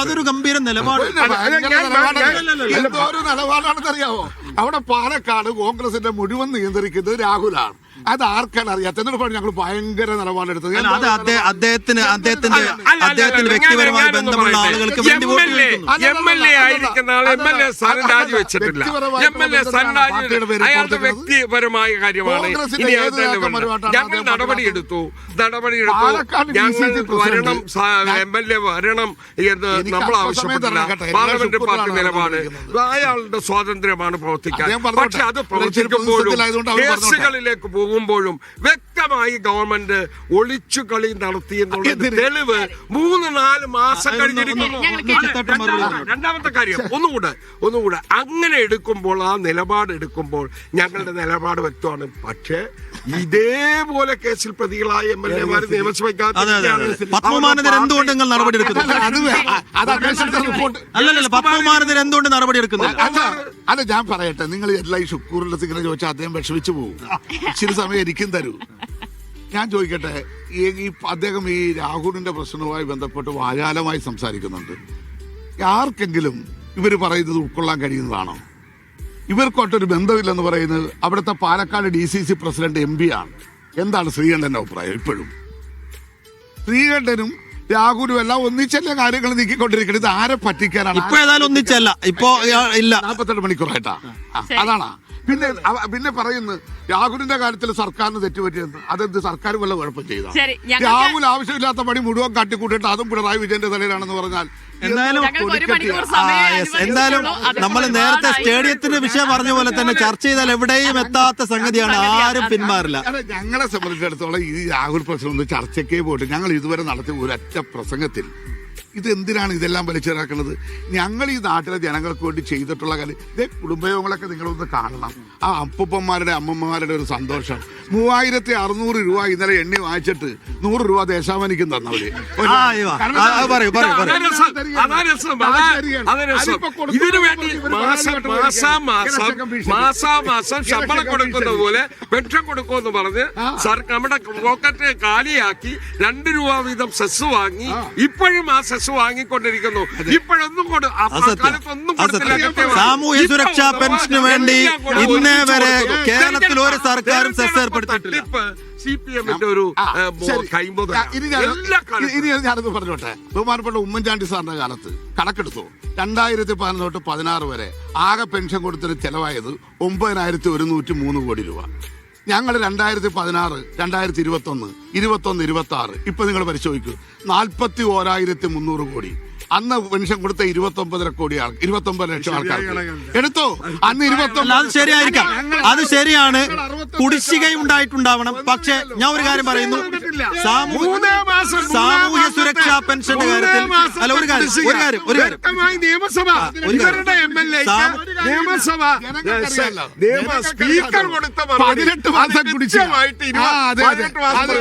അതൊരു ഗംഭീര നിലപാട്. ഒരു നിലപാടാണെന്ന് അറിയാവോ അവിടെ പാലക്കാട് കോൺഗ്രസിന്റെ മുഴുവൻ നിയന്ത്രിക്കുന്നത് രാഹുലാണ്. അത് ആർക്കാണ് അറിയാത്ത തെരഞ്ഞെടുപ്പാണ് ഞങ്ങൾ ഭയങ്കര നിലപാടെടുത്തത്? അത് അദ്ദേഹ- അദ്ദേഹത്തിന് അദ്ദേഹത്തിന്റെ അദ്ദേഹത്തിന്റെ അദ്ദേഹത്തിന് വ്യക്തിപരമായി ബന്ധമുള്ള ആളുകൾക്ക് വേണ്ടി അയാളുടെ വ്യക്തിപരമായ കാര്യമാണ്. ഞങ്ങൾ നടപടിയെടുത്തു നടപടിയെടുത്തു ഞങ്ങൾ വരണം എം എൽ എ വരണം എന്ന് നമ്മൾ ആവശ്യപ്പെട്ടില്ല. പാർലമെന്റ് പാർട്ടി നിലപാട്. അയാളുടെ സ്വാതന്ത്ര്യമാണ് പ്രവർത്തിക്കാൻ. പക്ഷെ അത് പ്രവർത്തിക്കുമ്പോഴും കേസുകളിലേക്ക് പോകും. പോകുമ്പോഴും വ്യക്തമായി ഗവൺമെന്റ് ഒളിച്ചു കളി നടത്തി എന്നുള്ള തെളിവ് മൂന്ന് നാല് മാസം കഴിഞ്ഞിരിക്കുന്നു. രണ്ടാമത്തെ- കാര്യം ഒന്നുകൂടെ ഒന്നുകൂടെ. അങ്ങനെ എടുക്കുമ്പോൾ ആ നിലപാട് എടുക്കുമ്പോൾ ഞങ്ങളുടെ നിലപാട് വ്യക്തമാണ്. പക്ഷേ ഇതേപോലെ കേസിൽ പ്രതികളായ എം എൽ എമാർ നിയമസഭയ്ക്കകത്ത് എന്തുകൊണ്ട് നിങ്ങൾ നടപടി നടപടി എടുക്കുന്നത് അല്ല ഞാൻ പറയട്ടെ. നിങ്ങൾ എല്ലാ ഈ ഷുക്കൂറിന്റെ സിഗ്നൽ ചോദിച്ചാൽ അദ്ദേഹം വിഷമിച്ചു പോകും. സമയം എനിക്കും തരൂ. ഞാൻ ചോദിക്കട്ടെ ഈ അദ്ദേഹം ഈ രാഹുലിന്റെ പ്രശ്നവുമായി ബന്ധപ്പെട്ട് വാചാലമായി സംസാരിക്കുന്നുണ്ട്. ആർക്കെങ്കിലും ഇവർ പറയുന്നത് ഉൾക്കൊള്ളാൻ കഴിയുന്നതാണോ? ഇവർക്കൊട്ടൊരു ബന്ധമില്ലെന്ന് പറയുന്നത് അവിടുത്തെ Palakkad D C C president M P ആണ്. എന്താണ് ശ്രീകണ്ഠന്റെ അഭിപ്രായം ഇപ്പോഴും? ശ്രീകണ്ഠനും രാഹുലും എല്ലാം ഒന്നിച്ചല്ല കാര്യങ്ങൾ നീക്കിക്കൊണ്ടിരിക്കുന്നത്? ഇത് ആരെ പറ്റിക്കാനാണ് ഇപ്പൊ ഏതായാലും ഒന്നിച്ചല്ല. ഇപ്പൊ ഇല്ല. നാൽപ്പത്തെട്ട് മണിക്കൂറായിട്ടാ. അതാണാ. പിന്നെ അവ- പിന്നെ പറയുന്നു രാഹുലിന്റെ കാര്യത്തിൽ സർക്കാരിന് തെറ്റുപറ്റിയെന്ന്. അതെന്ത് സർക്കാർ വല്ല കുഴപ്പം ചെയ്താ? ശരി, ഞങ്ങൾക്ക് രാഹുൽ ആവശ്യമില്ലാത്ത പണി മുഴുവൻ കാട്ടിക്കൂട്ടിട്ട് അതും പിണറായി വിജയന്റെ തലയിലാണെന്ന് പറഞ്ഞാൽ എന്തായാലും ഞങ്ങൾക്ക് ഒരു മണിക്കൂർ ആ, സമയം yes. എന്തായാലും അനുവദിച്ചിട്ടുള്ളൂ. നമ്മൾ നേരത്തെ സ്റ്റേഡിയത്തിന്റെ വിഷയം പറഞ്ഞ പോലെ തന്നെ ചർച്ച ചെയ്താൽ എവിടെയും എത്താത്ത സംഗതിയാണ്. ആരും പിന്മാറില്ല. അല്ല ഞങ്ങളെ സംബന്ധിച്ചിടത്തോളം ഈ രാഹുൽ പ്രശ്നം ഒന്ന് ചർച്ചയ്ക്കേ പോയിട്ട് ഞങ്ങൾ ഇതുവരെ നടത്തിയ ഒരൊറ്റ പ്രസംഗത്തിൽ ഇത് എന്തിനാണ് ഇതെല്ലാം വലിച്ചിറക്കുന്നത്? ഞങ്ങൾ ഈ നാട്ടിലെ ജനങ്ങൾക്ക് വേണ്ടി ചെയ്തിട്ടുള്ള കാര്യം ഇതേ കുടുംബയോഗങ്ങളൊക്കെ നിങ്ങളൊന്ന് കാണണം. ആ അപ്പുപ്പന്മാരുടെ അമ്മമ്മമാരുടെ ഒരു സന്തോഷം. മൂവായിരത്തി അറുന്നൂറ് രൂപ ഇന്നലെ എണ്ണി വായിച്ചിട്ട് നൂറ് രൂപ ദേശാമനിക്കും തന്നവര്. ഇതിനു വേണ്ടി ശമ്പളം കൊടുക്കുന്ന പോലെ പെൻഷൻ കൊടുക്കുമെന്ന് പറഞ്ഞ് സർ നമ്മുടെ പോക്കറ്റ് കാലിയാക്കി രണ്ട് രൂപ വീതം സെസ് വാങ്ങി ഇപ്പോഴും ആ സെസ് വാങ്ങിക്കൊണ്ടിരിക്കുന്നു. ഇപ്പോഴൊന്നും സാമൂഹ്യ സുരക്ഷാ പെൻഷന് വേണ്ടി ഇന്നേ വരെ കേരളത്തിൽ ഒരു സർക്കാരും സി പി എമ്മിന്റെ ഒരു. ഇനി ഞാനത് പറഞ്ഞോട്ടെ. ബഹുമാനപ്പെട്ട ഉമ്മൻചാണ്ടി സാറിന്റെ കാലത്ത് കണക്കെടുത്തു. രണ്ടായിരത്തി പതിനൊന്ന് തൊട്ട് പതിനാറ് വരെ ആകെ പെൻഷൻ കൊടുത്തിന് ചെലവായത് ഒമ്പതിനായിരത്തി ഒരുന്നൂറ്റി മൂന്ന് കോടി രൂപ. ഞങ്ങൾ രണ്ടായിരത്തി പതിനാറ് രണ്ടായിരത്തി ഇരുപത്തി ഒന്ന് ഇരുപത്തി ആറ് ഇപ്പൊ നിങ്ങൾ പരിശോധിക്കൂ. നാൽപ്പത്തി ഓരായിരത്തി മുന്നൂറ് കോടി. അന്ന് പെൻഷൻ കൊടുത്ത ഇരുപത്തി ഒമ്പതര കോടി ആൾ ഇരുപത്തി ഒമ്പത് ലക്ഷം ആൾക്കാർ എടുത്തോ? അന്ന് ഇരുപത്തി അത് ശരിയായിരിക്കാം. അത് ശരിയാണ്. കുടിശ്ശിക ഉണ്ടായിട്ടുണ്ടാവണം പക്ഷെ ഞാൻ ഒരു കാര്യം പറയുന്നു. സാമൂഹ്യ സുരക്ഷാ പെൻഷന്റെ കാര്യത്തിൽ അല്ല ഒരു കാര്യം ഒരു കാര്യം ഒരു കാര്യം. നിയമസഭ നിയമസഭ നിയമ സ്പീക്കർ കൊടുത്ത. പതിനെട്ട് മാസം അത്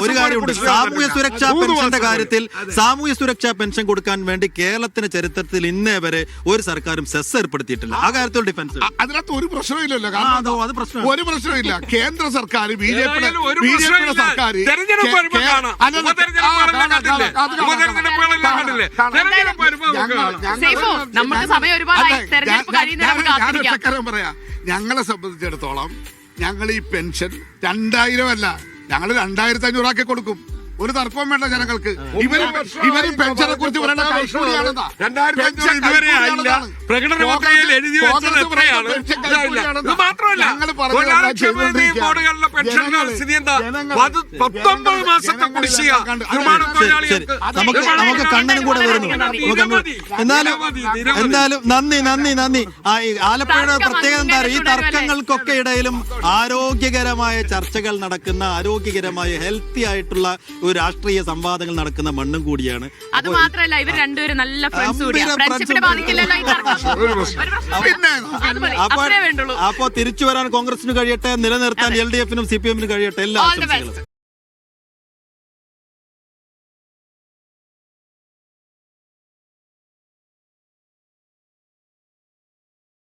ഒരു കാര്യമുണ്ട്. സാമൂഹ്യ സുരക്ഷാ പെൻഷന്റെ കാര്യത്തിൽ സാമൂഹ്യ സുരക്ഷാ പെൻഷൻ കൊടുക്കാൻ വേണ്ടി കേരളത്തിന്റെ ചരിത്രത്തിൽ ഇന്നേ വരെ ഒരു സർക്കാരും സെസ് ഏർപ്പെടുത്തിയിട്ടില്ല. ആ കാര്യത്തിൽ ഡിഫൻസ് അതിനകത്ത് ഒരു പ്രശ്നമില്ലല്ലോ ആ, കാരണം അത് പ്രശ്നമാണ്. ഒരു പ്രശ്നമില്ല. കേന്ദ്ര സർക്കാർ B J P B J പിയുടെ. സർക്കാർ നമുക്ക് സമയം ഒരുപാടായി. തെരഞ്ഞെടുപ്പ് നമുക്ക് പറയാ. ഞങ്ങളെ സംബന്ധിച്ചിടത്തോളം ഞങ്ങൾ ഈ പെൻഷൻ രണ്ടായിരം അല്ല ഞങ്ങൾ രണ്ടായിരത്തി അഞ്ഞൂറാക്കി കൊടുക്കും. ഒരു തർക്കവും വേണ്ട ജനങ്ങൾക്ക്. ഇവർ ഇവർ പെൻഷനെ കുറിച്ച് പറയേണ്ട കൈക്കൂലിയാണെന്നാ. എഴുതി വെച്ചത് എത്രയാണ്? മാത്രമല്ല പത്തൊമ്പത് മാസത്തെ കുടിശ്ശിക. നമുക്ക് കണ്ണനും കൂടെ വരുന്നു. എന്നാലും. എന്തായാലും നന്ദി നന്ദി നന്ദി. ആലപ്പുഴയുടെ പ്രത്യേകത എന്താ? ഈ തർക്കങ്ങൾക്കൊക്കെ ഇടയിലും ആരോഗ്യകരമായ ചർച്ചകൾ നടക്കുന്ന ആരോഗ്യകരമായ ഹെൽത്തി ആയിട്ടുള്ള ഒരു രാഷ്ട്രീയ സംവാദങ്ങൾ നടക്കുന്ന മണ്ണും കൂടിയാണ്. അത് മാത്രമല്ല ഇവർ രണ്ടുപേരും നല്ല ഫ്രണ്ട്സ് അപ്പൊ തിരിച്ചു വരാൻ കോൺഗ്രസിന് കഴിയട്ടെ നിലനിർത്താൻ എൽ ഡി എഫിനും സി പി എമ്മിനും കഴിയട്ടെ എല്ലാ ആശംസകളും.